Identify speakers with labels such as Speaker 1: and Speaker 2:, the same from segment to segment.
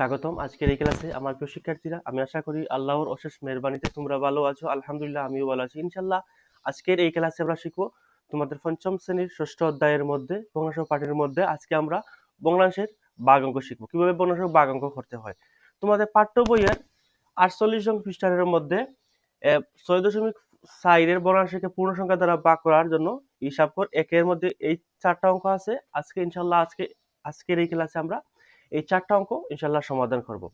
Speaker 1: স্বাগতম। আজকের এই ক্লাসে আমার প্রিয় শিক্ষার্থীরা, আমি আশা করি আল্লাহর অশেষ মেহরবানিতে তোমরা ভালো আছো। আলহামদুলিল্লাহ, আমিও ভালো আছি। ইনশাল্লাহ আজকের এই ক্লাসে আমরা শিখব তোমাদের পঞ্চম শ্রেণির ষষ্ঠ অধ্যায়ের মধ্যে ভগ্নাংশ পাঠের মধ্যে আজকে আমরা ভগ্নাংশের বাঘ অঙ্ক শিখব। কীভাবে ভগ্নাংশের বাঘ অঙ্ক করতে হয়? তোমাদের পাঠ্য বইয়ের আটচল্লিশ জন খ্রিস্টানের মধ্যে ছয় দশমিক সাইডের ভগ্নাংশকে পূর্ণ সংখ্যা দ্বারা ভাগ করার জন্য হিসাব কর। একের মধ্যে এই চারটা অঙ্ক আছে। আজকে ইনশাল্লাহ আজকে, আজকের এই ক্লাসে আমরা এই চারটা অঙ্ক ইনশাল্লাহ সমাধান করব।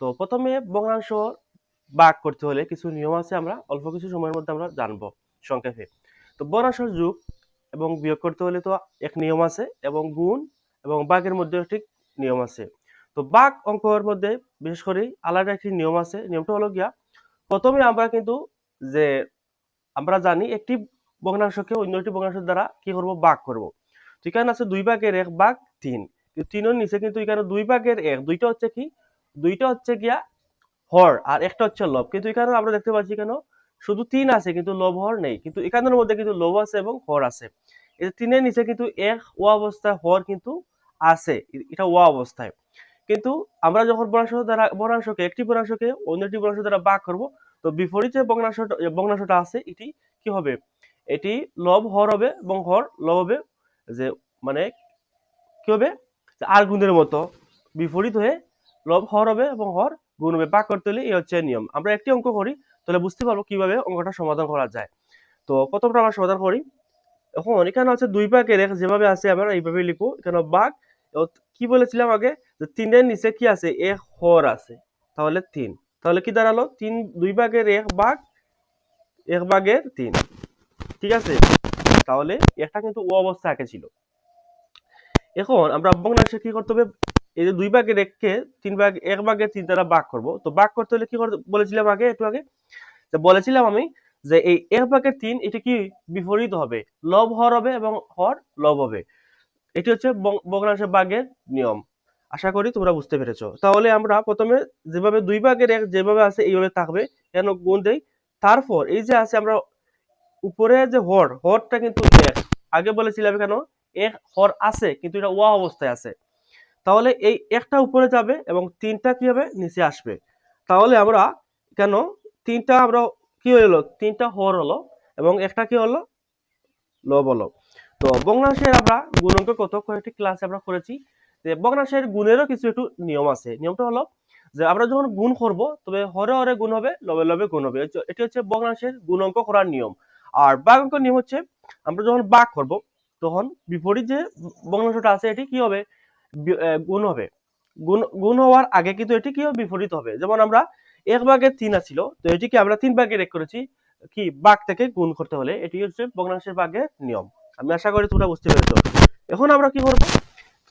Speaker 1: তো প্রথমে ভগ্নাংশ ভাগ করতে হলে কিছু নিয়ম আছে আমরা, অল্প কিছু সময়ের মধ্যে আমরা জানব সংক্ষেপে। তো ভগ্নাংশ যুগ এবং বিয়োগ করতে হলে তো এক নিয়ম আছে এবং গুণ এবং বাঘের মধ্যে ঠিক নিয়ম আছে। তো বাঘ অঙ্কের মধ্যে বিশেষ করে আলাদা একটি নিয়ম আছে, নিয়মটা হলো গিয়া প্রথমে আমরা কিন্তু যে আমরা জানি একটি ভগ্নাংশকে অন্য একটি ভগ্নাংশের দ্বারা কি করব? বাঘ করব। এখানে আছে দুই ভাগের এক বাঘ তিন। তিনের নিচে কিন্তু এখানে দুই ভাগের এক, দুইটা হচ্ছে কি? দুইটা হচ্ছে গিয়া হর আর একটা হচ্ছে লব। কিন্তু এখানে আমরা দেখতে পাচ্ছি কেন? শুধু তিন আছে কিন্তু লব, হর নেই। কিন্তু এখানের মধ্যে কিন্তু লব আছে এবং হর আছে। এই তিনের নিচে কিন্তু এক, ও অবস্থায় হর কিন্তু আছে। এটা ও অবস্থায়। কিন্তু আমরা যখন বর্ণাংশ দ্বারা বর্ণাংশকে একটি বর্ণাংশকে অন্য একটি বর্ণাংশ দ্বারা ভাগ করব, তো বিপরীত ভগ্নাংশটা ভগ্নাংশটা আছে, এটি কি হবে? এটি লব, হর হবে এবং হর লব হবে যে মানে কি হবে? আর গুণের মতো বিপরীত হয়ে লব, হর হবে এবং হর গুণ হবে। ভাগ করতে হলে এই হচ্ছে নিয়ম। আমরা একটি অঙ্ক করি, তাহলে বুঝতে পারব কীভাবে অঙ্কটা সমাধান করা যায়। তো প্রথমটা আমরা সমাধান করি। এখন এখানে হচ্ছে দুই এক যেভাবে আছে আমরা এইভাবে লিখব। এখানে ও কি বলেছিলাম আগে? যে তিনের নিচে কি আছে? এক হর আছে। তাহলে তিন। তাহলে কি দাঁড়াল? তিন, দুই ভাগের এক ভাগ এক ভাগের তিন। ঠিক আছে? তাহলে একটা কিন্তু ও অবস্থা একে ছিল। এখন আমরা ভগ্নাংশে কি করতে হবে? এই যে দুই ভাগের এককে তিন ভাগ, এক ভাগের তিন দ্বারা ভাগ করব। তো ভাগ করতে হলে কি করতে বলেছিলাম আগে একটু আগে? যে বলেছিলাম আমি যে এই এক ভাগের তিন, এটা কি বিপরীত হবে? লব হর হবে এবং হর লব হবে। এটি হচ্ছে ভগ- ভগ্নাংশের ভাগের নিয়ম। আশা করি তোমরা বুঝতে পেরেছ। তাহলে আমরা প্রথমে যেভাবে দুই ভাগের এক যেভাবে আছে, এইভাবে থাকবে। কেন গুণ দেই? তারপর এই যে আছে আমরা উপরে যে হর, হরটা কিন্তু এক আগে বলেছিলাম কেন? এক হর আছে, কিন্তু এটা ওয়া অবস্থায় আছে। তাহলে এই একটা উপরে যাবে এবং তিনটা কি হবে নিচে আসবে। তাহলে আমরা কেন? তিনটা আমরা কি হলো তিনটা হর হলো এবং একটা কি হলো? লব হলো। তো ভগ্নাংশের আমরা গুণাঙ্ক কত? কয়েকটি ক্লাসে আমরা করেছি যে ভগ্নাংশের গুণেরও কিছু একটু নিয়ম আছে। নিয়মটা হলো যে আমরা যখন গুণ করব, তবে হরে হরে গুণ হবে, লবে লবে গুণ হবে। এটি- হচ্ছে ভগ্নাংশের গুণাঙ্ক করার নিয়ম। আর বাঘ অঙ্ক নিয়ম হচ্ছে আমরা যখন বাঘ করব তখন বিপরীত যে ভগ্নাংশটা আছে, এটি কি হবে? গুণ হবে। গুণ গুণ হওয়ার আগে কিন্তু এটি কি হবে? বিপরীত হবে। যেমন আমরা এক ভাগের তিন আছিল, তো এটিকে আমরা তিন ভাগের এক করেছি কি? বাঘ থেকে গুণ করতে হলে। এটি হচ্ছে ভগ্নাংশের ভাগের নিয়ম। আমি আশা করি তোমরা বুঝতে পেরেছ। এখন আমরা কি করব?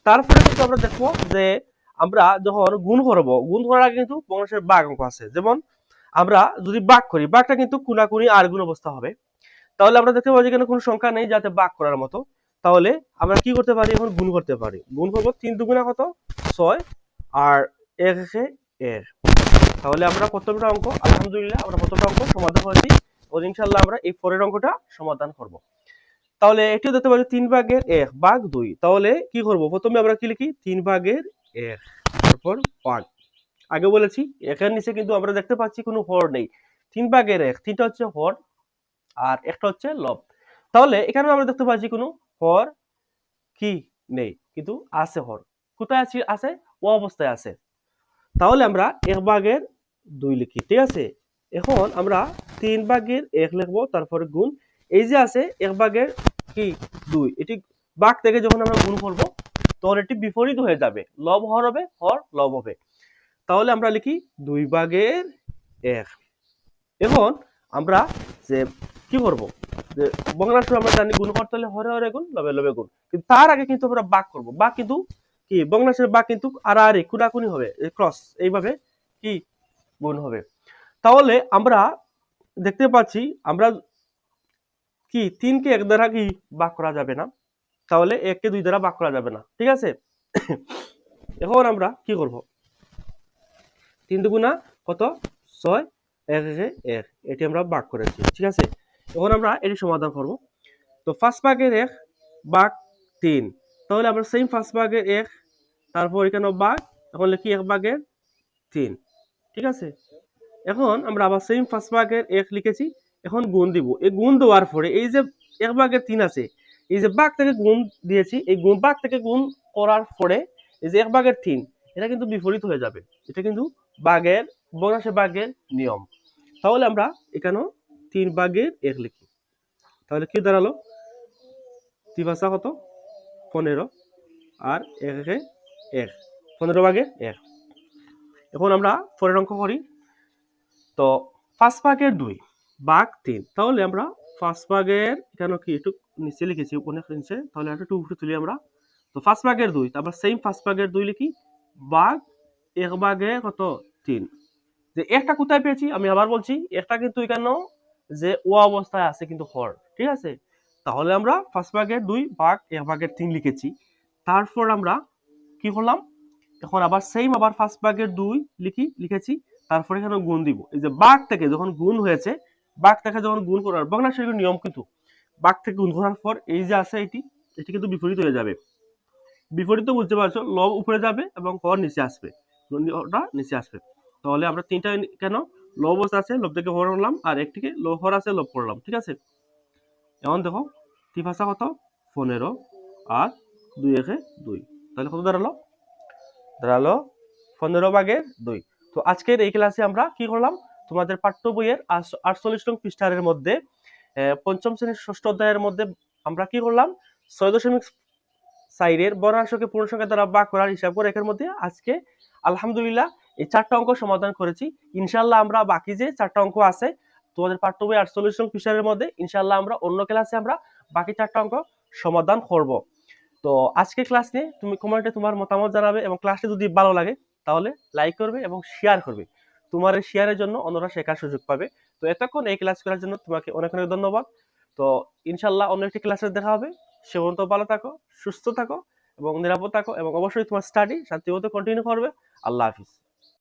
Speaker 1: তারপরে কিন্তু আমরা দেখব যে আমরা যখন গুণ করব, গুণ করার আগে কিন্তু ভগ্নাংশের বাঘ অঙ্ক আছে। যেমন আমরা যদি বাঘ করি বাঘটা কিন্তু কুনাকুনি আর গুণ অবস্থা হবে। তাহলে আমরা দেখতে পাচ্ছি যে কোনো সংখ্যা নেই যাতে বাঘ করার মতো। তাহলে আমরা কি করতে পারি? এখন গুণ করতে পারি। গুণ করব তিন দুগুণা কত? ছয়। আর এক একে এক। তাহলে আমরা প্রথমটা অঙ্ক, আলহামদুলিল্লাহ আমরা প্রথমটা অঙ্ক সমাধান করেছি। ও ইনশাল্লাহ আমরা এই পরের অঙ্কটা সমাধান করব। তাহলে এটিও দেখতে পাচ্ছি তিন ভাগের এক ভাগ দুই। তাহলে কি করব? প্রথমে আমরা কি লিখি? তিন ভাগের এক। তারপর ভাগ আগে বলেছি, একের নিচে কিন্তু আমরা দেখতে পাচ্ছি কোনো হর নেই। তিন ভাগের এক, তিনটা হচ্ছে হর, আর একটা হচ্ছে লব। তাহলে এখানে আমরা দেখতে পাচ্ছি কোনো হর কি নেই। কিন্তু আছে হর। কোথায় আছে? আছে? ও অবস্থায় আছে। তাহলে আমরা এক ভাগের দুই লিখি, ঠিক আছে? এখন আমরা তিন ভাগের এক লিখব, তারপরে গুণ। এই যে আছে, এক ভাগের কি? দুই। এটি বাঘ থেকে যখন আমরা গুণ করব, তখন এটি বিপরীত হয়ে যাবে। লব হর হবে, হর লব হবে। তাহলে আমরা লিখি দুই ভাগের এক। এখন আমরা যে কি করব? যে ভগ্নাংশ আমরা জানি গুণ করতে হলে হরে হরে গুণ, লবে লবে গুণ। কিন্তু তার আগে কিন্তু আমরা বাক করব। বাক কিন্তু কি? ভগ্নাংশের বাক কিন্তু আর আড়াআড়ি কুনাকুনি হবে ক্রস, এইভাবে কি গুণ হবে? তাহলে আমরা দেখতে পাচ্ছি, আমরা কি তিনকে এক দ্বারা কি বাক করা যাবে না? তাহলে এককে দুই দ্বারা বাক করা যাবে না, ঠিক আছে? এখন আমরা কি করব? তিন দুগুণা কত? ছয়, এক, একে, এক। এটি আমরা ভাগ করেছি, ঠিক আছে? এখন আমরা এটি সমাধান করব। তো ফার্স্ট ভাগের এক বাঘ তিন। তাহলে আমরা সেম ফার্স্ট ভাগের এক, তারপর এখানে বাঘ এখন লিখি এক ভাগের তিন। ঠিক আছে? এখন আমরা আবার সেম ফার্স্ট ভাগের এক লিখেছি, এখন গুণ দিব। এই গুণ দেওয়ার পরে এই যে এক ভাগের তিন আছে, এই যে বাঘ থেকে গুণ দিয়েছি, এই গুণ বাঘ থেকে গুণ করার পরে এই যে এক ভাগের তিন, এটা কিন্তু বিপরীত হয়ে যাবে। এটা কিন্তু বাঘের বনাসে বাঘের নিয়ম। তাহলে আমরা এখানেও তিন ভাগের এক লিখি। তাহলে কি দাঁড়াল? তিবাসা কত? পনেরো। আর এক একে এক। পনেরো ভাগে এক। এখন আমরা পরের অঙ্ক করি। তো পাঁচ ভাগের দুই, বাঘ তিন। তাহলে আমরা পাঁচ ভাগের এখানে কি একটু নিচে লিখেছি, অনেক নিচে। তাহলে একটু উপরে তুলি আমরা। তো পাঁচ ভাগের দুই, তারপর সেম পাঁচ ভাগের দুই লিখি। বাঘ এক ভাগে কত? তিন। যে একটা কোথায় পেয়েছি, আমি আবার বলছি, একটা কিন্তু এখানেও যে ও অবস্থায় আছে কিন্তু হর, ঠিক আছে? তাহলে আমরা পাঁচ ভাগের দুই ভাগ, এক ভাগের তিন লিখেছি। তারপর আমরা কি করলাম? এখন আবার সেম আবার ফার্স্ট ভাগের দুই লিখি, লিখেছি। তারপরে এখানে গুণ দিব। এই যে বাঘ থেকে যখন গুণ হয়েছে, বাঘ থেকে যখন গুণ করার ভগ্নাংশের নিয়ম কিন্তু। বাঘ থেকে গুণ করার পর এই যে আছে এটি এটি কিন্তু বিপরীত হয়ে যাবে। বিপরীত বুঝতে পারছ? লব উপরে যাবে এবং হর নিচে আসবে। নিচে আসবে। তাহলে আমরা তিনটা কেন? লব আছে লব থেকে হর করলাম, আর একটিকে হর আছে লব করলাম, ঠিক আছে? এখন দেখো ত্রিভাষা কত? পনেরো, আর দুই একে দুই। তাহলে কত দাঁড়াল? দাঁড়াল পনেরো ভাগের দুই। তো আজকের এই ক্লাসে আমরা কি করলাম? তোমাদের পাঠ্য বইয়ের আটচল্লিশ নং পৃষ্ঠারের মধ্যে পঞ্চম শ্রেণির ষষ্ঠ অধ্যায়ের মধ্যে আমরা কি করলাম? ছয় দশমিক সাইডের বর্ণাংশকে পূর্ণ সংখ্যা দ্বারা ভাগ করার হিসাব করে একের মধ্যে আজকে আলহামদুলিল্লাহ এই চারটা অঙ্ক সমাধান করেছি। ইনশাল্লাহ আমরা বাকি যে চারটা অঙ্ক আছে, তোমাদের পাঠ্য বই আটচল্লিশ নং পৃষ্ঠারের মধ্যে ইনশাল্লাহ আমরা অন্য ক্লাসে আমরা বাকি চারটা অঙ্ক সমাধান করব। তো আজকে ক্লাস নিয়ে তুমি কমেন্টে তোমার মতামত জানাবে এবং ক্লাসটি যদি ভালো লাগে, তাহলে লাইক করবে এবং শেয়ার করবে। তোমার এই শেয়ারের জন্য অন্যরা শেখার সুযোগ পাবে। তো এতক্ষণ এই ক্লাস করার জন্য তোমাকে অনেক অনেক ধন্যবাদ। তো ইনশাল্লাহ অন্য একটি ক্লাসে দেখা হবে। সে পর্যন্ত ভালো থাকো, সুস্থ থাকো এবং নিরাপদ থাকো এবং অবশ্যই তোমার স্টাডি শান্তিমতো কন্টিনিউ করবে। আল্লাহ হাফিজ।